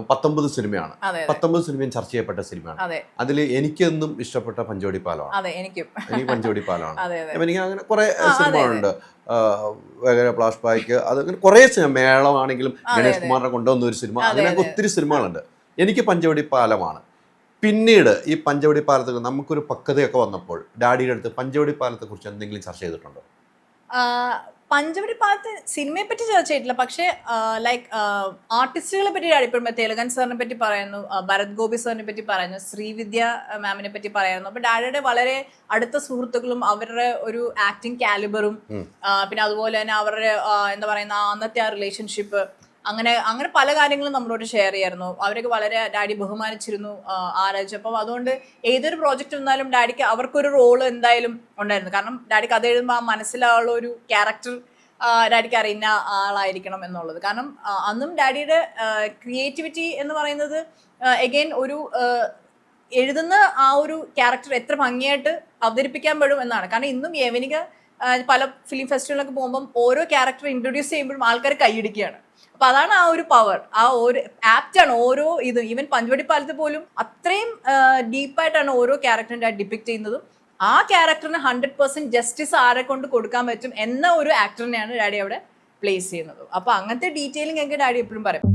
പത്തൊമ്പത് സിനിമയാണ്. പത്തൊമ്പത് സിനിമയും ചർച്ച ചെയ്യപ്പെട്ട സിനിമയാണ്. അതെ. അതിൽ എനിക്കെന്നും ഇഷ്ടപ്പെട്ട പഞ്ചോടി പാലമാണ്. എനിക്കും. പഞ്ചോടി പാലമാണ്. എനിക്ക് അങ്ങനെ കുറെ സിനിമകളുണ്ട്. വേഗര ഫ്ലാഷ് ബാക്ക് അത് അങ്ങനെ കുറെ സിനിമ മേളമാണെങ്കിലും ഗണേഷ് കുമാറിനെ കൊണ്ടുവന്ന ഒരു സിനിമ. അങ്ങനെയൊക്കെ ഒത്തിരി സിനിമകളുണ്ട്. എനിക്ക് പഞ്ചവടി പാലമാണ്. പിന്നീട് ഈ പഞ്ചവടി പാലത്ത് നമുക്കൊരു പക്വതയൊക്കെ വന്നപ്പോൾ ഡാഡിയുടെ അടുത്ത് പഞ്ചവടി പാലത്തെ കുറിച്ച് എന്തെങ്കിലും ചർച്ച ചെയ്തിട്ടുണ്ടോ? പഞ്ചവടി പാലത്തെ സിനിമയെ പറ്റി ചർച്ച ചെയ്തിട്ടില്ല പക്ഷേ ലൈക്ക് ആർട്ടിസ്റ്റുകളെ പറ്റി അടിപ്പെടുമ്പോൾ തെലുങ്കൻ സാറിനെ പറ്റി പറയുന്നു ഭരത് ഗോപി സാറിനെ പറ്റി പറയുന്നു ശ്രീവിദ്യ മാമിനെ പറ്റി പറയുന്നു. അപ്പൊ ഡാഡിയുടെ വളരെ അടുത്ത സുഹൃത്തുക്കളും അവരുടെ ഒരു ആക്ടിങ് കാലിബറും പിന്നെ അതുപോലെ തന്നെ അവരുടെ എന്താ പറയുന്ന അന്നത്തെ ആ റിലേഷൻഷിപ്പ് അങ്ങനെ അങ്ങനെ പല കാര്യങ്ങളും നമ്മളോട് ഷെയർ ചെയ്യായിരുന്നു. അവരൊക്കെ വളരെ ഡാഡി ബഹുമാനിച്ചിരുന്നു ആരാധിച്ചു അപ്പം അതുകൊണ്ട് ഏതൊരു പ്രോജക്റ്റ് വന്നാലും ഡാഡിക്ക് അവർക്കൊരു റോൾ എന്തായാലും ഉണ്ടായിരുന്നു. കാരണം ഡാഡി കഥ എഴുതുമ്പോൾ ആ മനസ്സിലുള്ള ഒരു ക്യാരക്ടർ ഡാഡിക്ക് അറിയുന്ന ആളായിരിക്കണം എന്നുള്ളത്. കാരണം അന്നും ഡാഡിയുടെ ക്രിയേറ്റിവിറ്റി എന്ന് പറയുന്നത് എഗെയിൻ ഒരു എഴുതുന്ന ആ ഒരു ക്യാരക്ടർ എത്ര ഭംഗിയായിട്ട് അവതരിപ്പിക്കാൻ പെടും എന്നാണ്. കാരണം ഇന്നും യവനിക പല ഫിലിം ഫെസ്റ്റിവലിലൊക്കെ പോകുമ്പം ഓരോ ക്യാരക്ടർ ഇൻട്രൊഡ്യൂസ് ചെയ്യുമ്പോഴും ആൾക്കാർ കൈയടിക്കുകയാണ് അപ്പൊ അതാണ് ആ ഒരു പവർ. ആ ഒരു ആപ്റ്റാണ് ഓരോ ഇതും. ഈവൻ പഞ്ചവടി പാലത്ത് പോലും അത്രയും ഡീപ്പായിട്ടാണ് ഓരോ ക്യാരക്ടറിന്റെ ഡിപ്പിക്ട് ചെയ്യുന്നതും. ആ ക്യാരക്ടറിന് ഹൺഡ്രഡ് പെർസെന്റ് ജസ്റ്റിസ് ആരെ കൊണ്ട് കൊടുക്കാൻ പറ്റും എന്ന ഒരു ആക്ടറിനെയാണ് ഡാഡി അവിടെ പ്ലേസ് ചെയ്യുന്നത്. അപ്പോൾ അങ്ങനത്തെ ഡീറ്റെയിലിംഗ് എനിക്ക് ഡാഡി എപ്പോഴും പറയും.